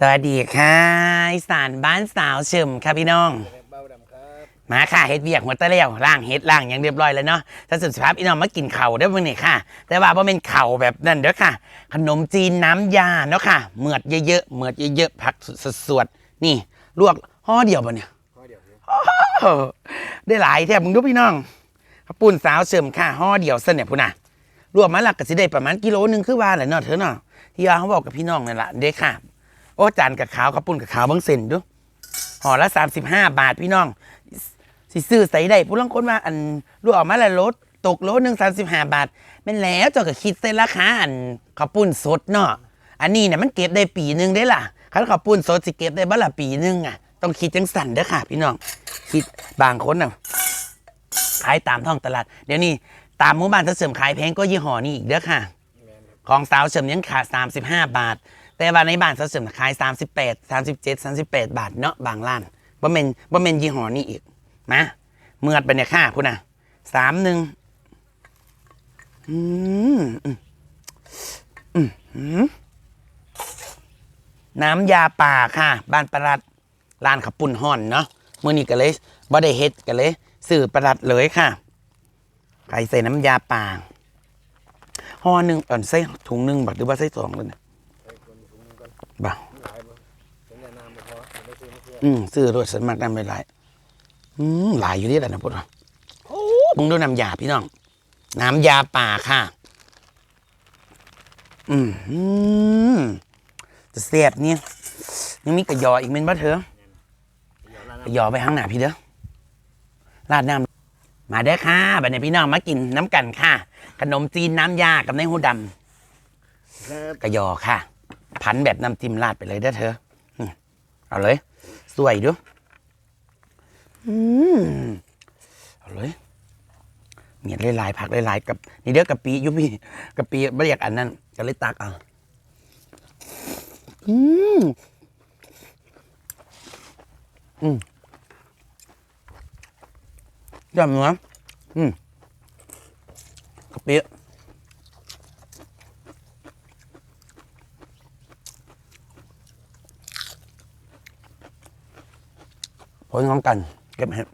สวัสดีค่ะอีสานบ้านสาวเฉิมค่ะพี่น้อง มาค่ะเฮ็ดเวียกหัวตะเลี้ยวล่างเฮ็ดล่างอย่างเรียบร้อยแล้วเนาะถ้าสุดสภาพพี่น้องมากินเข่าได้อมื้อนี้ค่ะ แต่ว่าบ่เป็นเข่าแบบนั้นเด้อค่ะ ขนมจีนน้ำยาเนาะค่ะเหมือดเยอะๆเหมือดเยอะๆผักสดๆนี่ ลวกห่อเดียวบ่เนี่ยข้อเดียวเดียวได้หลายแทบมึงดูพี่น้องข้าวปุ้นสาวเสริมค่ะห่อเดียวเส้นเนี่ยพุ่นน่ะรวมมาหลักก็สิได้ประมาณกิโลหนึงคือว่าแหละเนาะเธอเนาะที่ว่าเขาบอกกับพี่น้องนั่นแหละเด้ค่ะ โอ้จานกับขาวข้าวปุ้นกับขาวเบางเส้นดูห่อละสามสิบห้าบาทพี่น้องสิซื้อใส่ได้ผู้ลางคนว่าอันรวออกมาละลดตกโลหนึ่งสามสิบห้าบาทแม่นแล้วเจ้าก็คิดใส่ราคาอันข้าวปุ้นสดเนาะอันนี้เนี่ยมันเก็บได้ปีหนึ่งได้ล่ะคันข้าวปุ้นสดสิเก็บได้บ้ละปีหนึ่งอะต้องคิดจังสั่นเด้อค่ะ พี่น้องคิดบางคนน่ะขายตามท้องตลาด เดี๋ยวนี้ตามหมู่บ้านถ้าเสริมขายแพงก็ยี่ห้อนี้อีกเด้อค่ะ ของสาวเสริมยังขาด35บาท แต่ว่าในบ้านสาวเสริมขาย38 37 38 บาทเนาะบางร้านบ่เมนบ่เมนยี่ห้อนี้อีกนะเมื่อดไปเนี่ยค่ะพุ่นน่ะสามหนึ่งอืมอืมน้ำยาป่าค่ะ บ้านประหลัดร้านขับปุ่นห่อนเนาะมื่อนี้ก็เลยบ่ได้เฮ็ดก็เลยสื่อประหลัดเลยค่ะไก่ใส่น้ำยาป่าห่อหนึ่งอ่อนใส่ถุงหนึ่งบักหรือว่าใส่สองเลยนะ ใส่คนถุงนึงก่อน บักหลางจะน้ำบ่พอไม่ซื้อไม่เพื่ออืมซื้อรถสันมากน้ำไม่หลายอืมหลายอยู่นี่แหละนะพุทธโอ้มึงดูน้ำยาพี่น้อง น้ำยาป่าค่ะ อืมจะเสียบเนี่ยยังมีกระยออีกเม็นบ่เถอะกระยอไปข้างหน้าพี่เด้อราดน้ำมาเด้อค่ะบัดนี้พี่น้องมากินน้ำกันค่ะ ขนมจีนน้ำยากับในหูดำกระยอค่ะ พันแบบน้ำจิ้มราดไปเลยเด้อเธออืมเอาเลย สวยดูอืมเอาเลยเมียดหลายๆผักหลายๆกับ นี่เด้อกะปิอยุพี่กะปิไม่อยากอันนั้นก็เลยตักเอาอืมอืมยอดเนื้ออืมกะปิ ผลของกัน เก็บเห็ด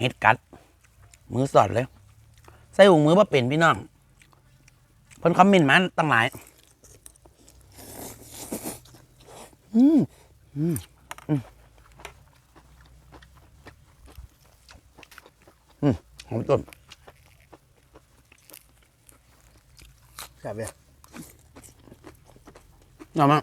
เห็ดกัด มือสอดเลย ใส่หุงมือว่าเป็นพี่น้องเพิ่นคอมเมนต์มาตั้งหลาย อืมอืมอืมอืมหอมต้นแซ่บเลยยอมมาก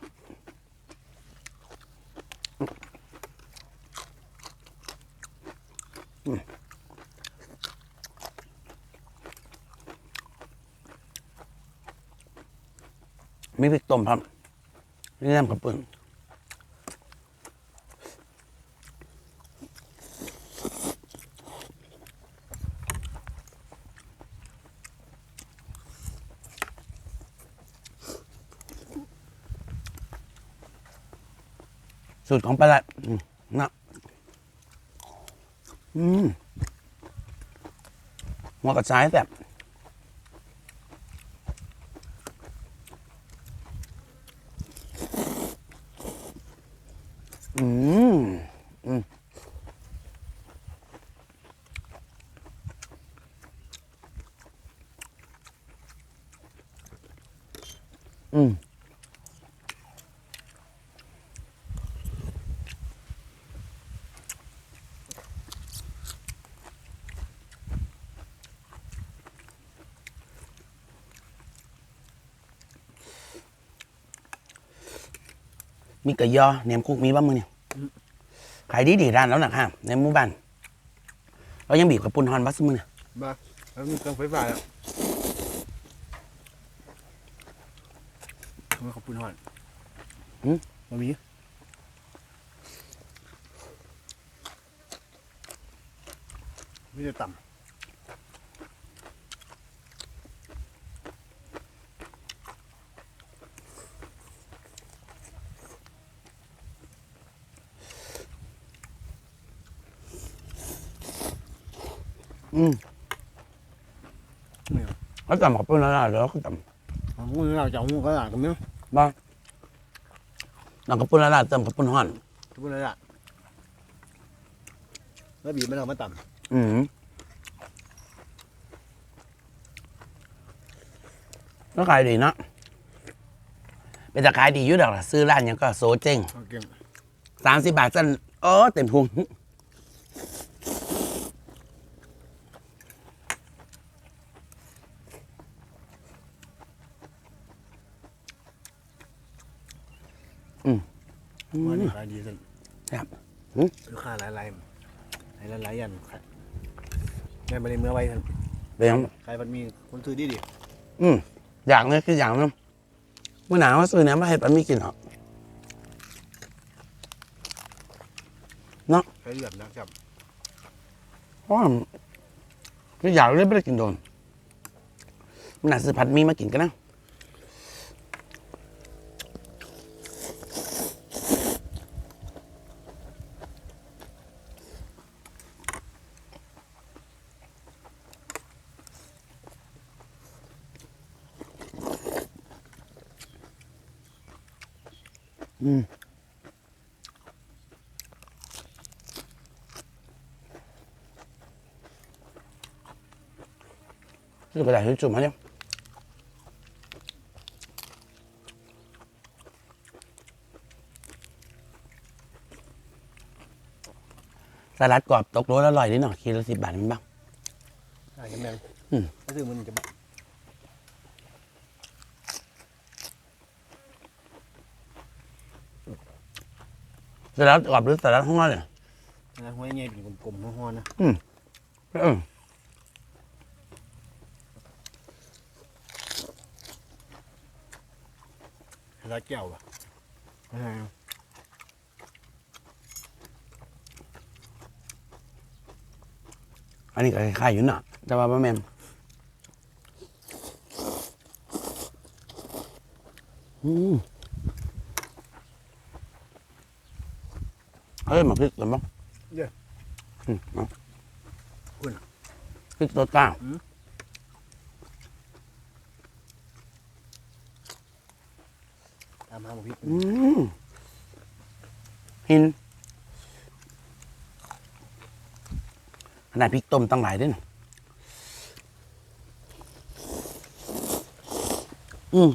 มีพริกต้มครับนี่น้ำกับปืนสูตรของปลาไหลนะอืมหัวกระชายแบบ อืม อืม อืม มีกระยอเนียมคุกมีบ้างมึงเนี่ยขายดีดีร้านแล้วนะค่ะในหมู่บ้านเรายังบีบกับปุนฮอนบัสมึงเนี่ยมาแล้วมีเครื่องไฟฟ้าแล้วมาขอบคุณฮอนมามีไม่ได้ต่ อืมำเนี่ยเขาจำกับปุนแล้วล่ะแล้วก็จของคุณเราจะเอาหูกระดาษกันมั้ยำบ้างน้องกระปุ้นละลายเติมกระปุ้นห่อนทุกคนเลยอะแล้วบีบไม่ต้องมาต่อืมก็ขายดีเนาะเป็นแต่ขายดีอยู่ดอกล่ะซื้อร้านหยังก็โซเจ๊งำเอาเก่ง สามสิบบาทสั้นเออเต็มพุง วันนี้ขายดีสิครับลูกค้าหลายๆหลายหลายๆยันแม่ไปในเมื่อไว้ท่านเป็นยังขายมันมีคนซื้อดีดิอืมอย่างนี้คืออย่างนึงเมื่อหนาวมาซื้อเนี้ยมาให้ปันมีกินหรอกขายเลือดนะครับเพราะว่าคืออยากเลยไม่ได้กินโดนมันน่าซื้อผัดหมีมากินกันนะ อืมซื้อกระดาษทิชชู่มาเนี่ยสลัดกรอบตกโลละอร่อยนิดหน่อยคิดละสิบบาทมันบ้างใช่แม่งอืม ก็คือมันจะ สลัดกรอบหรือสลัดข้างนอกเนี่ยนะหัวใหญ่เป็นกลมๆห้อนๆนะเออร้ายแก้วอะอ่าอันนี้ก็คล้ายๆอยู่น่ะ แต่ว่าบะแมมอืม เฮ้ยมาพริกกันบ้างอืมเอาพริกตัวกลางตามหาหมูพริกอืมหินขนาดพริกต้มตั้งหลายเด้วยนะอืม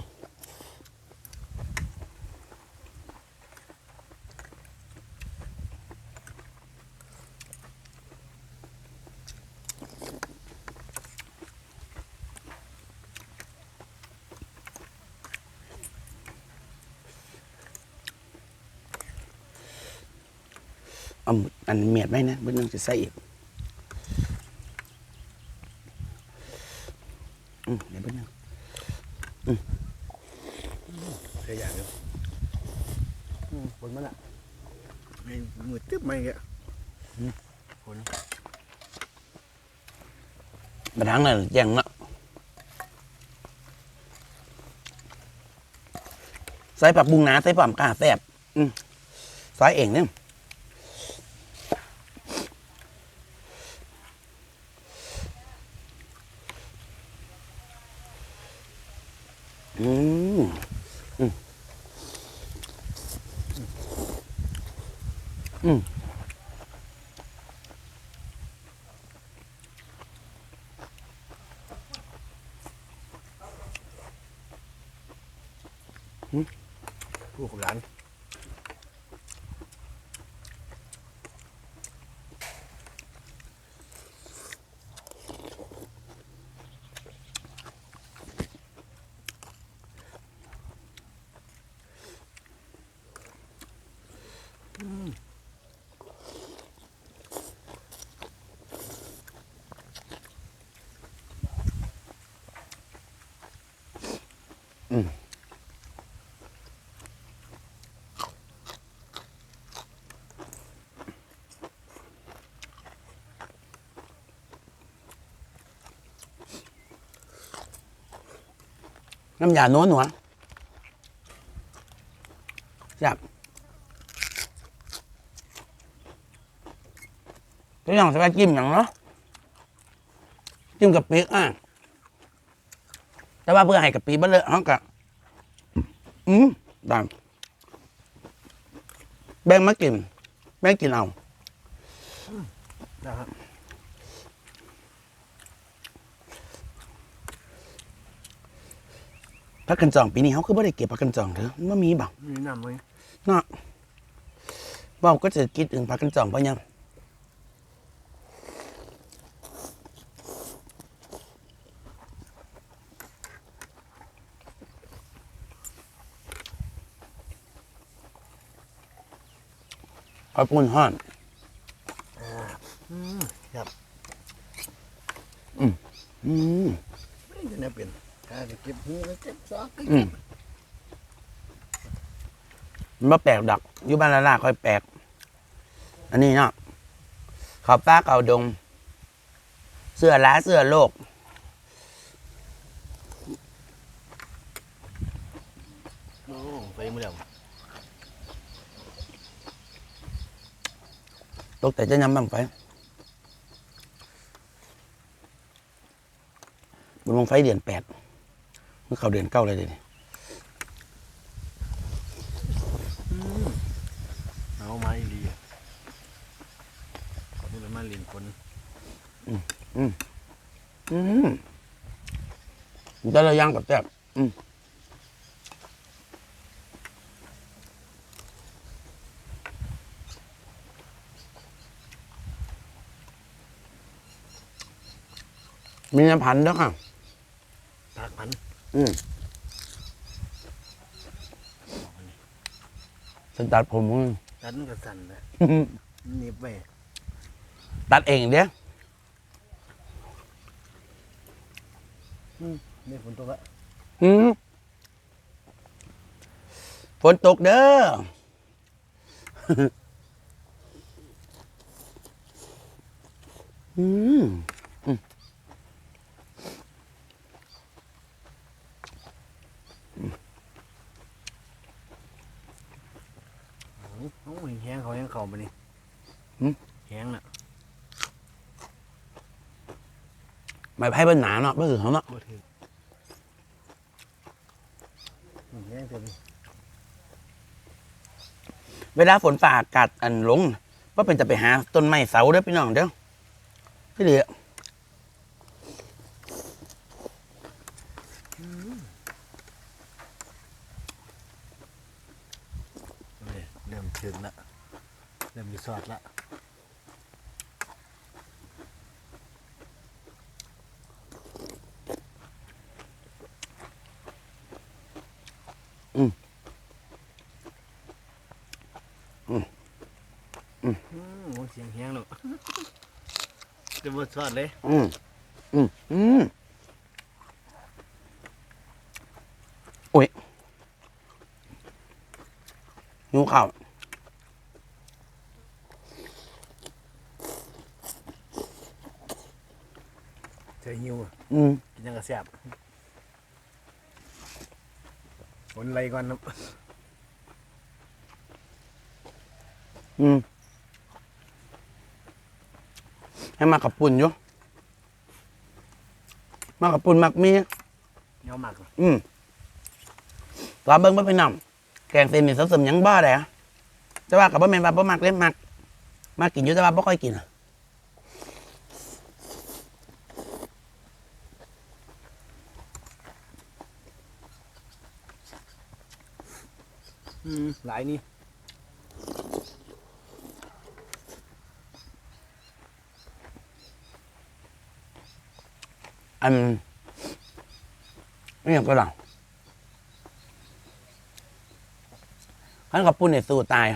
เอาอันเมียดไว้นะเบิ้ลนึงจะใส่อีกอืมเดี๋ยวเบิ้ลนึงเคยอยากเลยอืมฝนมันอะไม่มือตึ๊บไม่แกฝนมาทั้งเลยแจ้งเนาะใส่ผักบุงหนาใส่ผักกาแซ่บอืมใส่เองเนี่ย ลูกของร้าน น้ำยาโน้นหนัวจับตัวอย่างสกัดจิ้มอย่างเนาะจิ้มกับปีกอะแต่ว่าเพื่อให้กับปีบ้านเลยเขากะอืมตามแบ่งมากิน แบ่งกินเอานะครับ พักกันจองปีนี้เขาคือบ่ได้เก็บพักกันจองเถอะมันมีบ่มีน้ำไหมเนาะเว่าก็จะคิดถึงพักกันจองเพราะยังขอบคุณฮอน อืมครับ อืม ไม่จะน่าเป็นการ เก็บหูแล้วเก็บซอกก็อืเก็มบมันบ่แปลกดอกอยู่บ้านละลาค่อยแปลก อันนี้เนาะเขาป้าเขาดง เสื้อล้าเสื้อโลก โอ้ไปมือเดียวตกแต่จะยำบังไฟบนบังไฟเดือนแปด เมื่อเขาเดือนเก้าเลยเดี๋ยวนี้เอาไม้ดีอะขอบคุณมากเรียนคนอืมจะระย่างกับแซ่บอืมมีน้ำพันธุ์ด้วยค่ะตากพัน อืมฉันตัดผมมึง ตัดมันก็สั่นนะหนีบไปตัดเองเด้อนี่ฝนตกละอืมฝนตกเด้อ อืม โอ้ยแห้งเขาแห้งเขาไปนี่แห้งน่ะไม่ไพ่เป็นหนาเนาะไม่คือเขาเนาะบ่ถือแห้งเต็มเวลาฝนฝ่าอากาศอันหลงว่าเป็นจะไปหาต้นไม้เสาเด้อพี่น้องเด้อพี่เหลือ เลยเริ่ม ถึงละเริ่มรีสอร์ทละอืมโอ้เสียงแห้งแล้วจะบดสอดเลย อืมอืมอืมโอ้ยหิวข้าว เจ อหิวอะอืมกินยังกระแสบฝนไรก่อนนะอืมให้มากับปุ่นอยู่มากับปุ่นมักมีเหนียวมากอะอืมตอนเบิ้งบ่ไปนำแกงเส้นนี่สมๆหยังบ้าได้อะแต่ว่ากับบ่แม่นว่าบ่มักเล่นมักมักกินอยู่แต่ว่าบ่ค่อยกินอะ หลายนี่อันนี่ยังก็หลังขันกับปุ่นเนี่ยสู้ตาย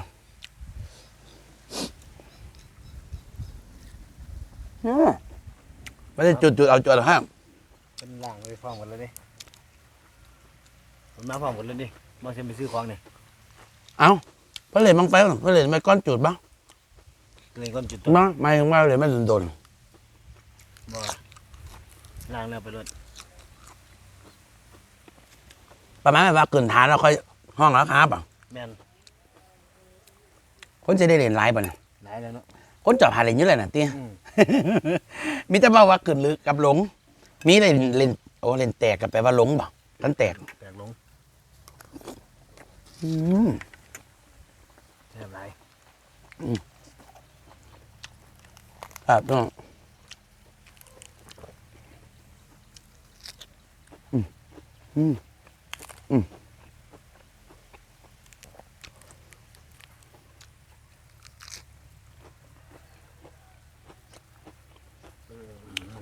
อืมไม่ได้จุดจุดๆเอาจุดเอาห้ามเป็นล่างไปพร้อมกันเลยดิผมมาพร้อมกันเลยดิมาเซ็นไปซื้อของเนี่ย เอาเพื่อเล่นบังไฟบ่เพื่อเล่นไม่ก้อนจุดบ้างเลยก้อนจุดตัวบ้างไม่ถึงว่าเลยไม่โดนบ่ล่างแล้วไปรถๆประมาณแบบว่าเกินฐานเราค่อยห้องแล้วครับอะแม่นคนจะได้เล่นไลฟ์ป่ะเนี่ยหลายแล้วเนาะคนจอบหาเล่นเยอะเลยนะเตี้ยอืมมีแต่บอกว่าเกินหรือกับหลง มีเล่นเล่นโอ้เล่นแตกกับแปลว่าหลงบ่กันแตกแตกลง อืม แซ่บหลายครับน้องอืมอืมอืม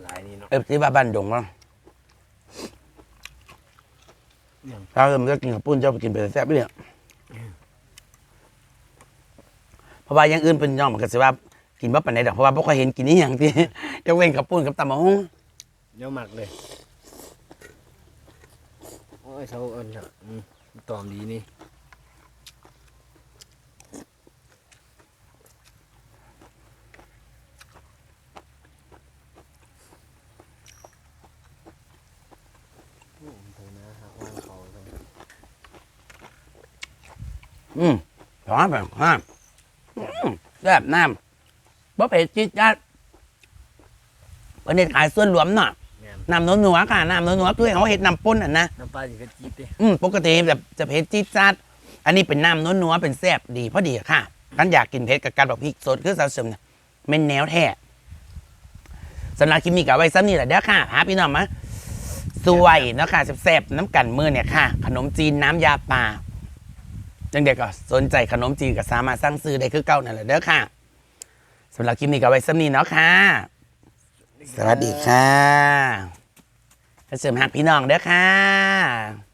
หลายนี่เนาะเอฟที่บ้านบ้านดงมั้งอย่างถ้าเริ่มจะกินกับปุ้นเจ้าไปกินไปแซ่บไปเนี่ย เพราะว่าอย่างอื่นเป็นย่องมันก็สิว่ากินบ่ปานใดดอกเพราะว่าบ่ค่อยเห็นกินนี่อย่างที่ยกเว้นกับปุ้นกับตำมะฮุ่งเดี๋ยวหมักเลย โอ้ยเขาเอิญอะอืมตอมดีนี่โอ้โหนะฮะว่างเขาเลยอืมร้อนแบบห้ามอืม แซ่บน้ำบ่เผ็ดจี๊ดจัดวันนี้ขายส่วนรวมเนาะแม่นน้ำนัวนัวๆค่ะน้ำนัวนัวๆคือเขาเห็ดน้ำปุ้นอะนะ น้ำปลาอยู่กับจี๊ดดิอืมปกติแบบจะเผ็ดจี๊ดจัด อันนี้เป็นน้ำนัวนัวๆเป็นแซ่บดีพอดีอะค่ะกันอยากกินเผ็ดกับการแบบพริกสดคือสาวเสริมเนี่ยเม่นแนวแท้สำหรับคลิปนี้ก็เอาไว้ซ้ำนี่แหละเด้อค่ะหาพี่น้องมาสวยเนาะค่ะแซ่บๆน้ำกันมือเนี่ยค่ะ ขนมจีนน้ำยาป่า จังเด็กก็สนใจขนมจีนก็สามารถสั่งซื้อได้คือเก่านั่นแหละเด้อค่ะสำหรับคลิปนี้ก็เอาไว้ซ้ำนี่เนาะค่ะ สวัสดีค่ะเสริมหักพี่น้องเด้อค่ะ